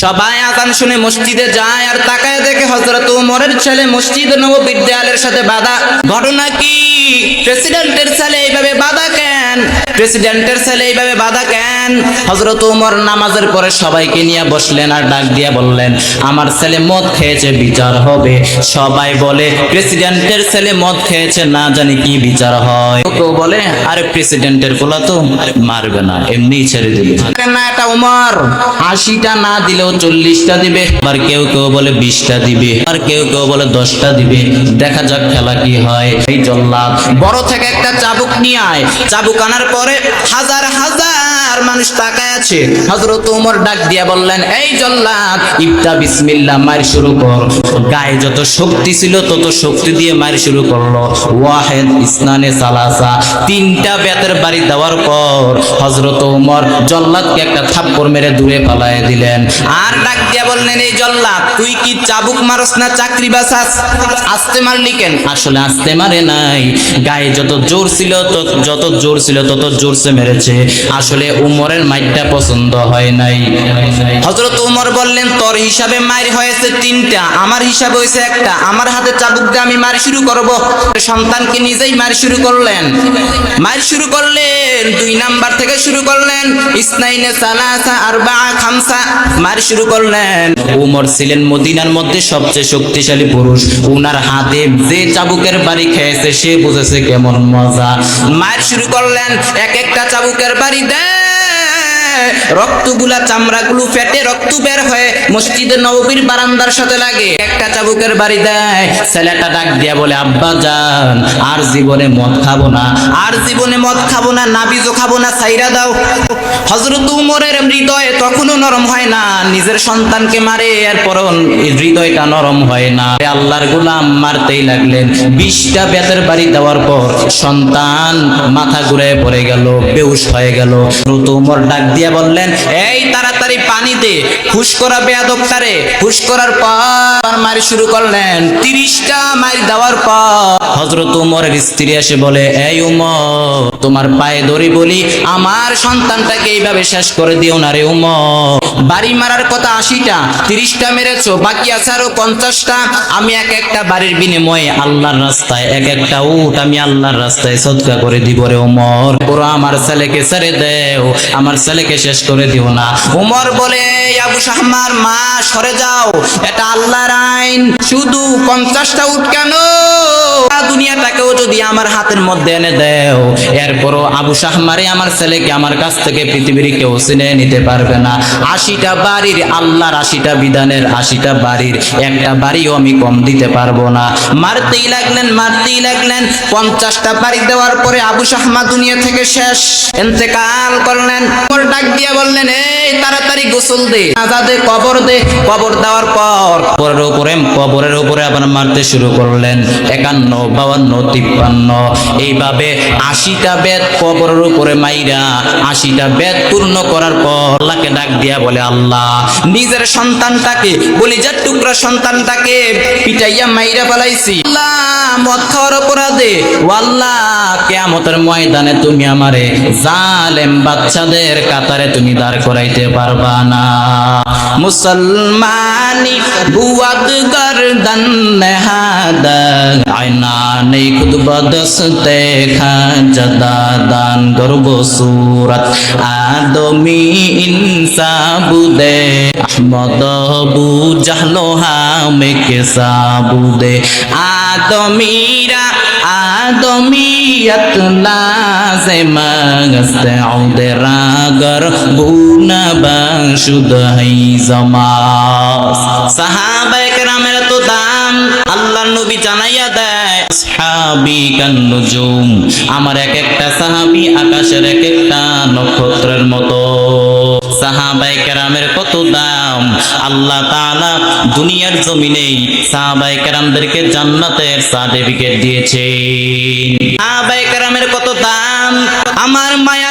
সবাই আজান শুনে মসজিদে যায় আর তাকায় দেখে হজরত উমরের ছেলে মসজিদ নব বিদ্যালয়ের সাথে বাধা। ঘটনা কি? প্রেসিডেন্টের ছেলে এইভাবে বাধা কেন? প্রেসিডেন্টের ছেলে এইভাবে বাধা কেন? হজরত উমর নামাজের পরে সবাইকে নিয়ে বসলেন আর ডাক দিয়ে বললেন, আমার ছেলে মদ খেয়েছে, বিচার হবে। সবাই বলে, প্রেসিডেন্টের ছেলে মদ খেয়েছে, না জানি কি বিচার হয়। কেউ বলে, আরে প্রেসিডেন্টের পোলা তো মারবে না এমনি ছেড়ে দিবে। না এটা উমর? আশিটা না দিলেও চল্লিশটা দিবে। আর কেউ কেউ বলে, বিশটা দিবে। আর কেউ কেউ বলে, দশটা দিবে। দেখা যাক খেলা কি হয়। এই জল্লাদ। বড় থেকে একটা চাবুক নিয়ে আয়। চাবুক আনার পরে হাজার হাজার মানুষ তাকায় আছে। হজরত উমর ডাক দিয়া বললেন, এই জল্লাদ ইবটা বিসমিল্লাহ, মার শুরু কর। গায়ে যত শক্তি ছিল, তত শক্তি দিয়ে মার শুরু করল। ওয়াহেদ ইসনানে সালাসা, তিনটা বেতের বাড়ি দেওয়ার পর হজরত উমর জল্লাদকে একটা থাপ্পড় মেরে দূরে পালায় দিলেন। আর ডাক দিয়া বললেন, এই জল্লাদ, তুই কি চাবুক মারস না চাকরি বাসাস আস্তে মারলি কেন? আসলে আস্তে মারে নাই। গায়ে যত জোর ছিল, তত যত জোর ছিল, তত জোরসে মেরেছে। আসলে উমরের মাইরটা পছন্দ হয় নাই। হজরত উমর বললেন, তোর হিসাবে মার হয়েছে তিনটা। আমার হিসাবে হয়েছে একটা। আমার হাতে চাবুক দিয়ে আমি মার শুরু করব। সন্তানকে নিজেই মার শুরু করলেন? মার শুরু করলেন, দুই নাম্বার থেকে শুরু করলেন। ইসনাইনে সালাসা আরবা খামসা। মার শুরু করলেন। উমর ছিলেন মদিনার মধ্যে সবচেয়ে শক্তিশালী পুরুষ। উনার হাতে যে চাবুকের বাড়ি খেয়েছে, সে বুঝেছে কেমন মজা। মার শুরু করলেন এক একটা চাবুকের বাড়ি দেয় রক্তগুলা, চামড়াগুলো ফেটে রক্ত বের নববীর বারান্দার সাথে লাগে। একটা চাবুকের বাড়ি দেয়, ছেলেটা ডাক দিয়া বলে, আব্বা যান, আর জীবনে মদ খাব না। আর জীবনে মদ খাব না, নাবিজও খাব না সাইরা দাও। হজরত উমরের হৃদয় তখনও নরম হয় না। নিজের সন্তানকে মারে, এরপরও হৃদয়টা নরম হয় না। আল্লাহর গোলাম মারতেই লাগলেন। বিশটা বেতের বাড়ি দেওয়ার পর সন্তান মাথা ঘুরে পড়ে গেল বেউস হয়ে গেল। উমর ডাক দিয়া বললেন, এই তাড়াতাড়ি পানি দে, হুশ করা বেয়াদবটারে হুশ করার পর মারি শুরু করলেন, তিরিশটা মাইল দেওয়ার পর হজরত উমরের স্ত্রী এসে বলে, এই উমর, তোমার পায়ে ধরি বলি, আমার সন্তানটাকে এইভাবে শেষ করে দিও না রে উমর। বাড়ি মারার কথা আশিটা, তিরিশটা মেরেছো, বাকি আছে আরও পঞ্চাশটা। আমি এক একটা বাড়ির বিনিময়ে আল্লাহর রাস্তায়, এক একটা উট আমি আল্লাহর রাস্তায় সদকা করে দিব রে উমর। ওরা আমার ছেলেকে ছেড়ে দেও, আমার ছেলেকে শেষ করে দিও না। উমর বলে, আবু শাহমার, মা, সরে যাও। এটা আল্লাহর আইন। শুধু পঞ্চাশটা উঠ কেন? দুনিয়াটাকেও যদি আমার হাতের মধ্যে এনে দেও, এরপরও আবু শাহমারে আমার ছেলেকে আমার কাছ থেকে পৃথিবীর কেউ চিনে নিতে পারবে না। আশিটা বাড়ির আল্লাহর আশিটা বিধানের আশিটা বাড়ির, একটা বাড়িও আমি কম দিতে পারব না। মারতেই লাগলেন মারতেই লাগলেন। পঞ্চাশটা বাড়ি দেওয়ার পরে আবু দুনিয়া থেকে শেষ এতেকাল করলেন। ডাক দিয়ে বললেন, এই, তাড়াতাড়ি গোসল দে কবর দে। কবর দেওয়ার পর কবরের উপরে কবরের উপরে আবার মারতে শুরু করলেন। একান্ন বাউান্ন তিপ্পান্ন। এইভাবে আশিটা বেদ কবরের উপরে মাইরা আশিটা বেদ পূর্ণ করার পর আল্লাহকে ডাক দিয়া বলে, আল্লাহ, নিজের সন্তানটাকে বলি যার টুকরা সন্তানটাকে পিটাইয়া মাইরা পালাইছি আল্লাহ মদ ময়দানে তুমি জালেম বাচ্চাদের কাতারে তুমি দাঁড় করাইতে পারবা না। মুসলমানি আয়না নেই গর্ব সুরত। আদমি ইনসাবুদে আহমদ বু জাহলো হামে কে সাবুদে আদমিরা, আদমিয়ত লাজেমাগ সাউদ রাগর বুনা বাশুদ হাই জমাস। সাহাবায়ে কেরামের তো দাম আল্লাহর নবী জানাইয়া দেয়, সাহাবি কান্নুজুম আমার এক একটা সাহাবি আকাশের এক একটা নক্ষত্রের মতো। সাহাবাই কেরামের কত দাম? আল্লাহ তাআলা দুনিয়ার জমিনেই সাহাবাই কেরামদেরকে জান্নাতের সার্টিফিকেট দিয়েছে সাহাবাই কেরামের কত দাম?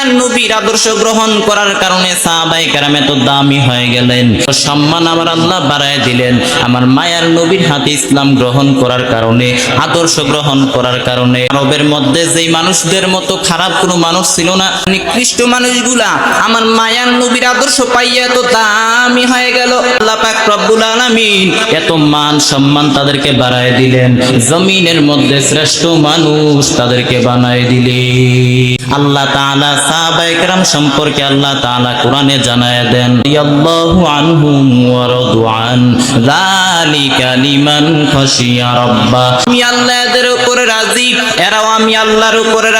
নবীর আদর্শ গ্রহণ করার কারণে সাহাবাই কারাম এত দামি হয়ে গেলেন। সম্মান আমার আল্লাহ দিলেন। আমার মায়ার নবীর হাতে ইসলাম গ্রহণ করার কারণে, আদর্শ গ্রহণ করার কারণে আরবের মধ্যে যেই মানুষদের মতো খারাপ কোনো মানুষ ছিল না, নিকৃষ্ট মানুষগুলা আমার মায়ার নবীর আদর্শ পাইয়া দামি হয়ে গেল। আল্লাহ পাক রব্বুল এত মান সম্মান তাদেরকে বাড়ায় দিলেন। জমিনের মধ্যে শ্রেষ্ঠ মানুষ তাদেরকে বানায় দিলেন। আল্লাহ তাআলা সাহাবায়ে কেরাম সম্পর্কে আল্লাহ তাআলা কোরআনে জানায় দেন উপরে এরাও আমি আল্লাহর উপরে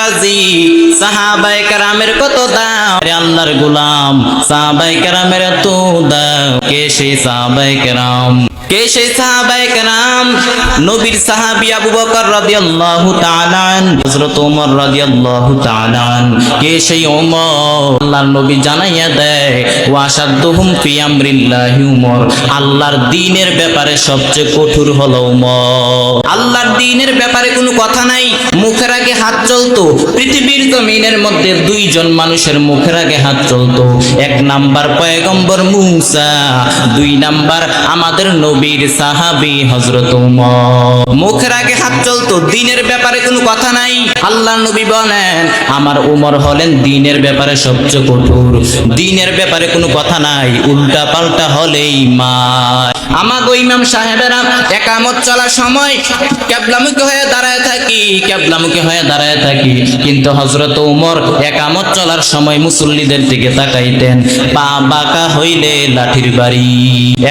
কত গোলাম সাহাবায়ে কেরামের এত দাম? কে সেই সাহাবায়ে কেরাম কে সেই সাহাবায়ে কেরাম? নবীর সাহাবী আবু বকর ওমর কে সেই আল্লাহর নবী জানাইয়া দেয় আল্লাহর ব্যাপারে সবচেয়ে কঠোর হলো ওমর আল্লাহর দ্বীনের ব্যাপারে কোনো কথা নাই, মুখের আগে হাত চলতো। পৃথিবীর জমিনের মধ্যে দুইজন মানুষের মুখের আগে হাত চলতো। এক নাম্বার পয়গম্বর মুসা, দুই নাম্বার আমাদের নবীর সাহাবী উমর। মুখের আগে হাত চলতো, দিনের ব্যাপারে কোনো কথা নাই। আল্লাহ নবী বলেন, আমার উমর হলেন দিনের ব্যাপারে সবচেয়ে কঠোর। দিনের ব্যাপারে কোনো কথা নাই উল্টা পাল্টা হলেই মা আমাগো ইমাম সাহেবেরা, একামত চলার সময় ক্যাবলামুখী হয়ে দাঁড়ায় থাকি, ক্যাবলামুখী হয়ে দাঁড়ায় থাকি। কিন্তু হজরত উমর একামত চলার সময় মুসল্লিদের দিকে তাকাইতেন। পা বাঁকা হইলে লাঠির বাড়ি।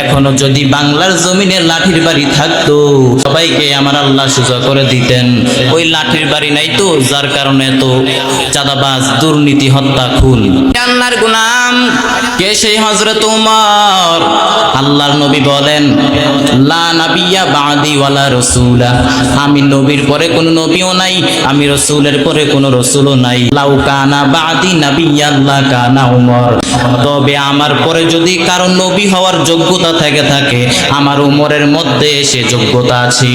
এখনও যদি বাংলার জমিনে লাঠির বাড়ি থাকতো। সবাইকে আমার আল্লাহ সুজা করে দিতেন। ওই লাঠির বাড়ি নাই তো, যার কারণে তো চাঁদাবাজ, দুর্নীতি, হত্যা, খুন। আল্লাহর গুলাম কে সেই হজরত উমর? আল্লাহর নবী বলেন, লা নাবিয়া বাদি ওয়ালা রসুলা। আমি নবীর পরে কোনো নবীও নাই, আমি রসুলের পরে কোনো রসুলও নাই। লাউ কানা বাদি নাবিয়া আল্লাহ কানা উমর। তবে আমার পরে যদি কারও নবী হওয়ার যোগ্যতা থেকে থাকে, আমার উমরের মধ্যে সে যোগ্যতা আছে।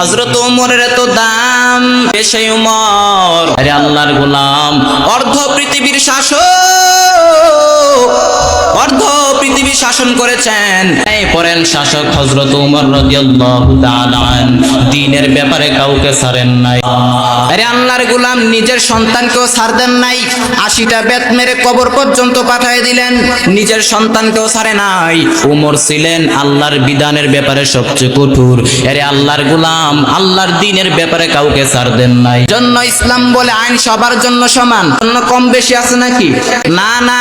হজরত উমরের এত দাম এসে উমর। আরে আল্লাহর গোলাম, অর্ধ পৃথিবীর শাসক, অর্ধ পৃথিবী শাসন করেছেন। এই পরেন শাসক হযরত উমর রাদিয়াল্লাহু তাআলা দ্বীনের ব্যাপারে কাউকে ছাড়েন নাই। আরে আল্লাহর গোলাম নিজের সন্তানকেও ছাড় দেন নাই। আশিটা বেত মেরে কবর পর্যন্ত পাঠিয়ে দিলেন নিজের সন্তানকেও ছাড়ে নাই। উমর ছিলেন আল্লাহর বিধানের ব্যাপারে সবচেয়ে কঠোর। আরে আল্লাহর গোলাম আল্লাহর দ্বীনের ব্যাপারে কাউকে ছাড় দেন নাই। জন্য ইসলাম বলে আইন সবার জন্য সমান। অন্য কম বেশি আছে নাকি? না না।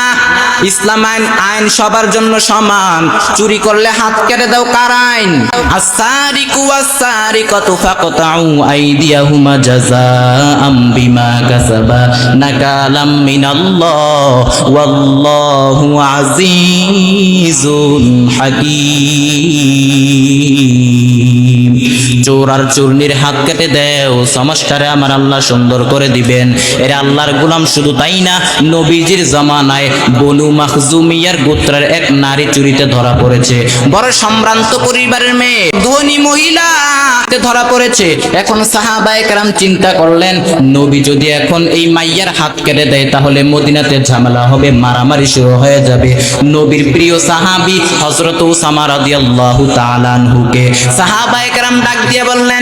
ইসলাম আইন আইন সবার জন্য সমান। চুরি করলে হাত কেটে দাও, কার আইন? আসারিকু আসারিকাতু ফাকতাউ আইদিয়াহুমা জাযাআম বিমা কাসাবা নাকালাম মিনাল্লাহ। ওয়াল্লাহু আজিজুন হাকীম। চোর আর চূর্ণির হাত কেটে দেও। সমাজটারে আমার আল্লাহ সুন্দর করে দিবেন। এরা আল্লাহর গোলাম শুধু তাই না, নবীজির জামানায় বনু মাখজুমিয়ার গোত্রের এক নারী চুরিতে ধরা পড়েছে। বড় সম্ভ্রান্ত পরিবারের মেয়ে, ধনী মহিলা ধরা পড়েছে। এখন সাহাবায়ে কেরাম চিন্তা করলেন, নবী যদি এখন এই মাইয়ার হাত কেটে দেয়, তাহলে মদিনাতে ঝামেলা হবে, মারামারি শুরু হয়ে যাবে। নবীর প্রিয় সাহাবী হযরত উসামা রাদিয়াল্লাহু তাআলা আনহুকে সাহাবায়ে কেরাম ডাক দিয়ে বললেন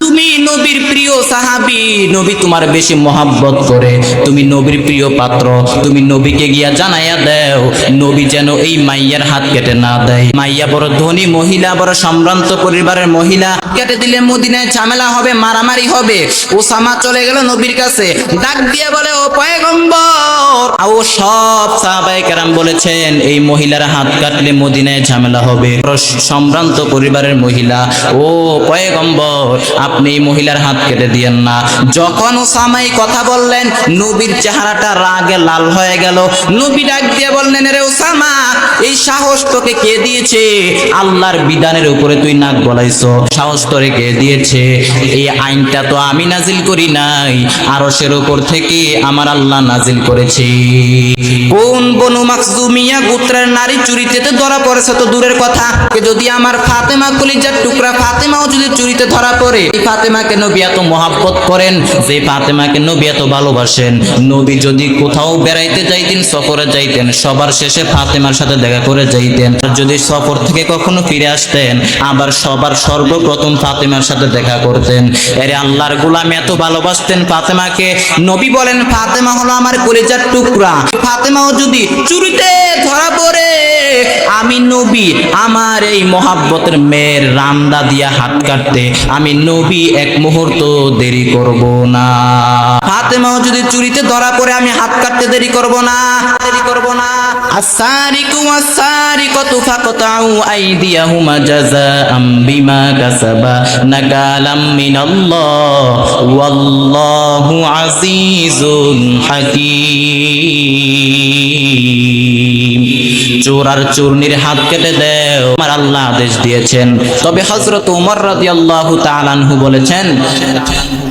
তুমি নবীর প্রিয় সাহাবি, নবী তোমার বেশি মহাব্বত করে। তুমি নবীর প্রিয় পাত্র, তুমি নবীকে গিয়া জানাইয়া দেও। নবী যেন এই মাইয়ার হাত কেটে না দেয়। মাইয়া বড় ধনী মহিলা, বড় সম্ভ্রান্ত পরিবারের মহিলা কেটে দিলে মদিনায় ঝামেলা হবে, মারামারি হবে। ওসামা চলে গেল নবীর কাছে। ডাক দিয়ে বলে, ও পয়গম্বর। ও সব সাহাবায়ে কেরাম বলেছেন, এই মহিলার হাত কাটলে মদিনায় ঝামেলা হবে। সম্ভ্রান্ত পরিবারের মহিলা, ও পয়গম্বর, আপনি এই মহিলার হাত কেটে দিয়েন না। যখন ওসামাই কথা বললেন, নবীর চেহারাটা রাগে লাল হয়ে গেল। নবী ডাক দিয়ে বললেন, রে ওসামা, এই সাহস তোকে কে দিয়েছে? আল্লাহর বিধানের উপরে তুই নাক গলাইছ। সাহস তোরে কে দিয়েছে। এই আইনটা তো আমি নাজিল করি নাই। আরশের উপর থেকে আমার আল্লাহ নাজিল করেছে। কোন বনু মাকজুমিয়া গোত্রের নারী চুরিতে তো ধরা পড়েছে তো দূরের কথা। যদি আমার ফাতেমা কলিজার টুকরা ফাতেমাও যদি চুরিতে ধরা পড়ে, এই ফাতেমাকে নবী এত মহাব্বত করেন, যে ফাতেমাকে নবী এত ভালোবাসেন। নবী যদি কোথাও বেড়াইতে যাইতেন, সফরে যাইতেন, সবার শেষে ফাতেমার সাথে দেখা করে যাইতেন। আর যদি সফর থেকে কখনো ফিরে আসতেন, আবার সবার সর্বপ্রথম ফাতেমার সাথে দেখা করতেন। এরে আল্লাহর গোলাম এত ভালোবাসতেন ফাতেমাকে। নবী বলেন, ফাতেমা হলো আমার কলিজার টুকরা। ফাতেমাও যদি চুরিতে ধরা পড়ে, আমি নবী, আমার এই মহাব্বতের মেয়ের রান্দা দিয়া হাত কাটতে আমি নবী এক মুহূর্ত দেরি করব না। ফাতেমাও যদি চুরিতে ধরা পড়ে, আমি হাত কাটতে দেরি করব না। দেরি করব না। আসারিকু আসারিকাতু ফাকতাউ আইদিয়াহুমা জাযাআম বিমা কাসাবা নাকালাম মিনাল্লাহ ওয়াল্লাহু আজিজুন হাকীম। চোর আর চূর্ণির হাত কেটে দেও, আমার আল্লাহ আদেশ দিয়েছেন। তবে হযরত উমর রাদিয়াল্লাহু তাআলা বলেছেন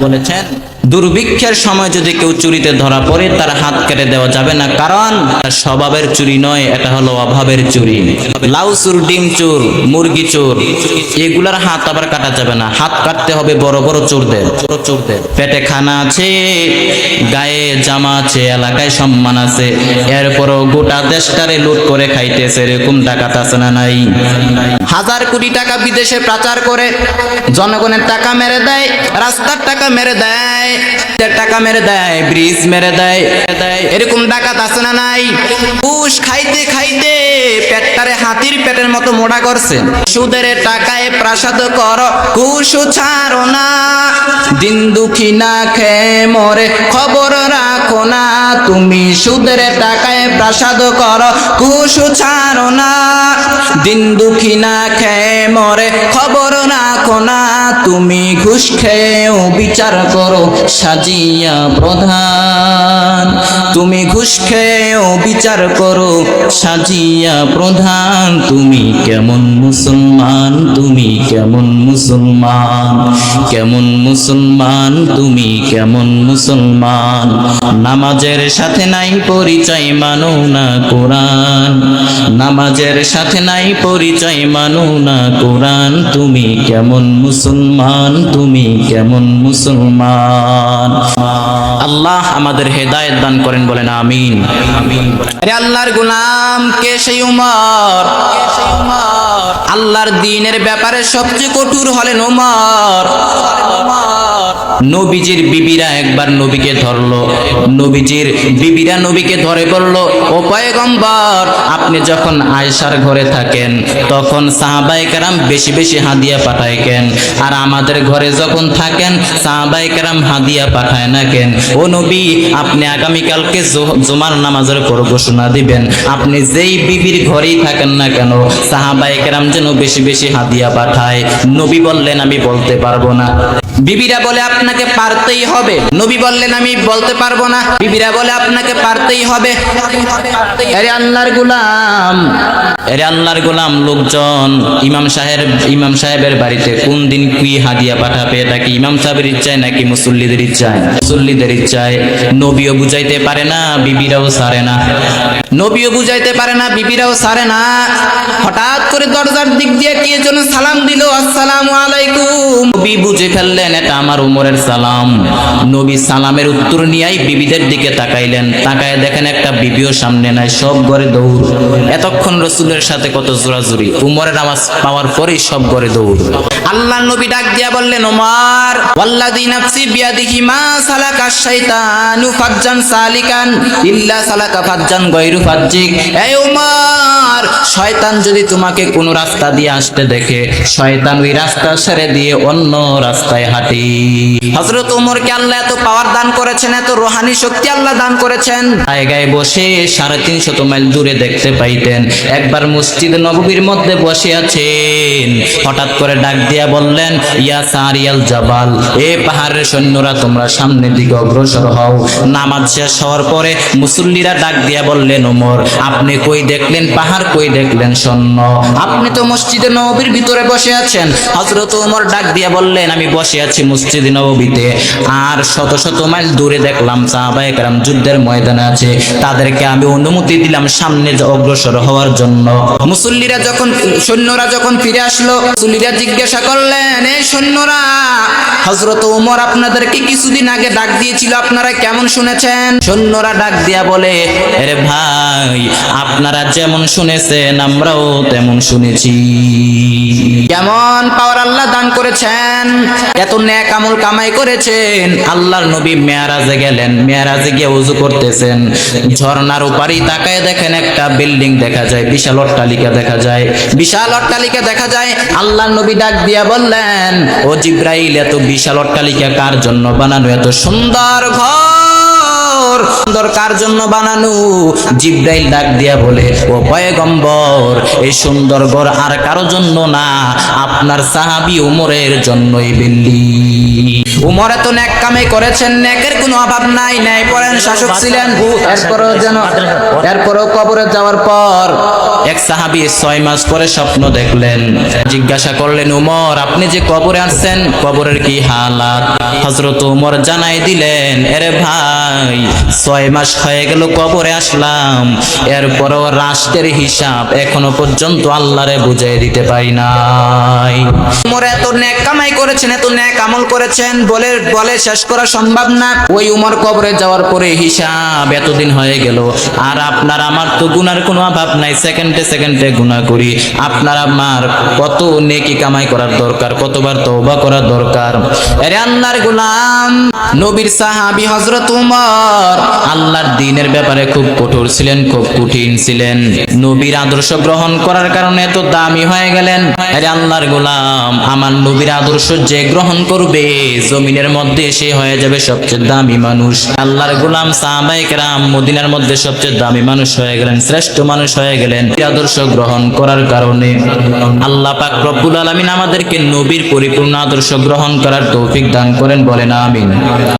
বলেছেন দুর্ভিক্ষের সময় যদি কেউ চুরিতে ধরা পড়ে, তার হাত কেটে দেওয়া যাবে না। কারণ স্বভাবের চুরি নয়, এটা হলো অভাবের চুরি। লাউ চুর, ডিম চোর, মুরগি চোর, এগুলার হাত আবার কাটা যাবে না। হাত কাটতে হবে বড় বড় চোরদের। চোরদের। পেটে খানা আছে, গায়ে জামা আছে, এলাকায় সম্মান আছে। এরপরও গোটা দেশটারে লুট করে খাইতেছে, এরকম ডাকাত আছে না নাই? হাজার কোটি টাকা বিদেশে পাচার করে, জনগণের টাকা মেরে দেয়, রাস্তার টাকা মেরে দেয়। টাকা মেরে দেয় ব্রিজ মেরে দেয়। এরকম ডাকাত আছে না নাই? ঘুষ খাইতে খাইতে পেটটারে হাতির পেটের মতো মোড়া করছে। সুদের টাকায় প্রাসাদ কর ঘুষ ছাড়ো না। দিন দুঃখী না খেয়ে মরে, খবর রাখো না। তুমি সুদের টাকায় প্রাসাদ কর ঘুষ ছাড়ো না। দিন দুঃখী না খেয়ে মরে, খবর রাখো না। তুমি ঘুষ খেয়েও বিচার করো, সাজিয়া প্রধান। তুমি ঘুষ খেয়েও বিচার করো, সাজিয়া প্রধান, তুমি কেমন মুসলমান, তুমি কেমন মুসলমান কেমন মুসলমান, তুমি কেমন মুসলমান। নামাজের সাথে নাই পরিচয়, মানো না কোরআন। নামাজের সাথে নাই পরিচয়, মানো না কোরআন। তুমি কেমন মুসলমান, তুমি কেমন মুসলমান। আল্লাহ আমাদের হেদায়েত দান করেন, বলেন আমিন। আরে আল্লাহর কে সেই উমর। আল্লাহর দিনের ব্যাপারে সবচেয়ে কঠোর হলেন উমর। নবীজির বিবিরা একবার নবীকে ধরলো। নবীজির বিবিরা নবীকে ধরে বলল, ও পয়গম্বর, আপনি যখন আয়েশার ঘরে থাকেন, তখন বেশি বেশি হাদিয়া আর আমাদের ঘরে যখন থাকেন হাদিয়া পাঠায় না কেন? ও নবী, আপনি আগামীকালকে জুমার নামাজের পর ঘোষণা দিবেন। আপনি যেই বিবির ঘরেই থাকেন না কেন সাহাবাই কেরাম যেন বেশি বেশি হাদিয়া পাঠায়। নবী বললেন, আমি বলতে পারব না। বিবিরা বলে আপনাকে পারতেই হবে। নবী বললেন, আমি বলতে পারব না। বিবিরা বলে, আপনাকে পারতেই হবে। আরে আল্লাহর গুলাম। আরে আল্লাহর গোলাম, লোকজন, ইমাম সাহেব, ইমাম সাহেবের বাড়িতে কোন দিন কি হাদিয়া পাঠাবে? কি ইমাম সাহেবের ইচ্ছায় নাকি মুসল্লিদের ইচ্ছায়? মুসল্লিদের ইচ্ছায় নবীও বুঝাইতে পারে না, বিবিরাও সারে না। নবীও বুঝাইতে পারে না, বিবিরাও সারে না। হঠাৎ করে দরজার দিক দিয়ে কে যেন সালাম দিল, আসসালামু আলাইকুম। নবী বুঝে ফেললেন, এটা আমার উমরের সালাম। নবী সালামের উত্তর নিয়েই বিবিদের দিকে তাকাইলেন। তাকায় দেখেন একটা বিবিও সামনে নাই, সব ঘরে দৌড়। এতক্ষণ রসুলের সাথে কত জোরাজুরি। উমরের আওয়াজ পাওয়ার পরেই সব ঘরে দৌড়। আল্লাহ নবী ডাক দিয়া বললেন ওমর ওয়াল্লাযী নাফসি বিয়াদিহি মা সালাকা শাইতানু ফাজ্জান সালিকান ইল্লা সালাকা ফাজ্জান গায়রু ফাজ্জিক এই উমর, শয়তান যদি তোমাকে কোন রাস্তা দিয়ে আসতে দেখে, শয়তান ওই রাস্তা দিয়ে অন্য রাস্তায় হাঁটি। হযরত উমরকে আল্লাহ এত পাওয়ার দান করেছেন, এত রোহানি শক্তি আল্লাহ দান করেছেন। জায়গায় বসে সাড়ে তিনশত মাইল দূরে দেখতে পাইতেন, একবার মসজিদ নববীর মধ্যে বসে আছেন। হঠাৎ করে ডাক দিয়া বললেন, ইয়া সারিয়াল জাবাল, এ পাহাড়ের সৈন্যরা তোমরা সামনের দিকে অগ্রসর হও। নামাজ শেষ হওয়ার পরে মুসল্লিরা ডাক দিয়া বললেন উমর আপনি কই দেখলেন? পাহাড় কই দেখলেন? স্বর্ণ। আপনি তো মসজিদে নববীর ভিতরে বসে আছেন। হযরত উমর ডাক দিয়ে বললেন, আমি বসে আছি মসজিদে নববীতে। আর শত শত মাইল দূরে দেখলাম সাহাবায়ে কেরাম যুদ্ধের ময়দানে আছে। তাদেরকে আমি অনুমতি দিলাম সামনে অগ্রসর হওয়ার জন্য। মুসল্লিরা যখন, সৈন্যরা যখন ফিরে আসলো, মুসল্লিরা জিজ্ঞাসা করলেন এই সৈন্যরা হযরত উমর আপনাদেরকে কিছুদিন আগে ডাক দিয়েছিল আপনারা কেমন শুনেছেন? সৈন্যরা ডাক দিয়া বলে আরে ভাই আপনারা যেমন শুনেছেন আমরাও তেমন শুনেছি। কেমন পাওয়ার আল্লাহ দান করেছেন? এত ন্যাক আমল কামাই করেছেন। আল্লাহর নবী মেয়ারাজে গেলেন মেয়ারাজে গিয়ে উজু করতেছেন। ঝর্ণার উপারি তাকায় দেখেন একটা বিল্ডিং দেখা যায় বিশাল অট্টালিকা দেখা যায় বিশাল অট্টালিকা দেখা যায়। আল্লাহর নবী ডাক দিয়া বললেন ও জিব্রাইল এত বিশাল অট্টালিকা কার জন্য বানানো? এত সুন্দর ঘর। সুন্দর কার জন্য বানানো? জিব্রাইল ডাক দিয়া বলে, ও পয়গম্বর, এই সুন্দর ঘর আর কারও জন্য না। আপনার সাহাবি উমরের জন্যই বিল্লি। উমর এত ন্যাক কামে করেছেন, ন্যাকের কোনো অভাব নাই, ন্যায় পরেন শাসক ছিলেন। এরপরও যেন, এরপরও কবরে যাওয়ার পর এক সাহাবি ছয় মাস পরে স্বপ্ন দেখলেন। জিজ্ঞাসা করলেন, উমর, আপনি যে কবরে আসছেন, কবরের কি হালাত? হজরত উমর জানাই দিলেন, এরে ভাই ছয় মাস হয়ে গেল কবরে আসলাম। এরপরও রাষ্ট্রের হিসাব এখনও পর্যন্ত আল্লাহরে বুঝাই দিতে পারি নাই। উমর এত ন্যাক কামাই করেছেন এত ন্যাক আমল করেছেন বলে বলে শেষ করা সম্ভব না। ওই উমর কবরে যাওয়ার পরে হিসাব এতদিন হয়ে গেল। আর আপনার আমার তো গুনার কোনো অভাব নাই। সেকেন্ডে সেকেন্ডে গুনাহ করি। আপনার আমার কত নেকি কামাই করার দরকার কতবার তওবা করার দরকার। আরে আল্লাহর গোলাম নবীর সাহাবী হযরত উমর আল্লাহর দ্বীনের ব্যাপারে খুব কঠোর ছিলেন, খুব কঠিন ছিলেন। নবীর আদর্শ গ্রহণ করার কারণে এত দামি হয়ে গেলেন। আরে আল্লাহর গোলাম, আমার নবীর আদর্শ যে গ্রহণ করবে, জমিনের মধ্যে সে হয়ে যাবে সবচেয়ে দামি মানুষ। আল্লাহর গোলাম সাহাবায়ে কেরাম মদিনার মধ্যে সবচেয়ে দামি মানুষ হয়ে গেলেন, শ্রেষ্ঠ মানুষ হয়ে গেলেন। আদর্শ গ্রহণ করার কারণে আল্লাহ পাক রব্বুল আলামিন আমাদেরকে নবীর পরিপূর্ণ আদর্শ গ্রহণ করার তৌফিক দান করেন, বলেন আমিন।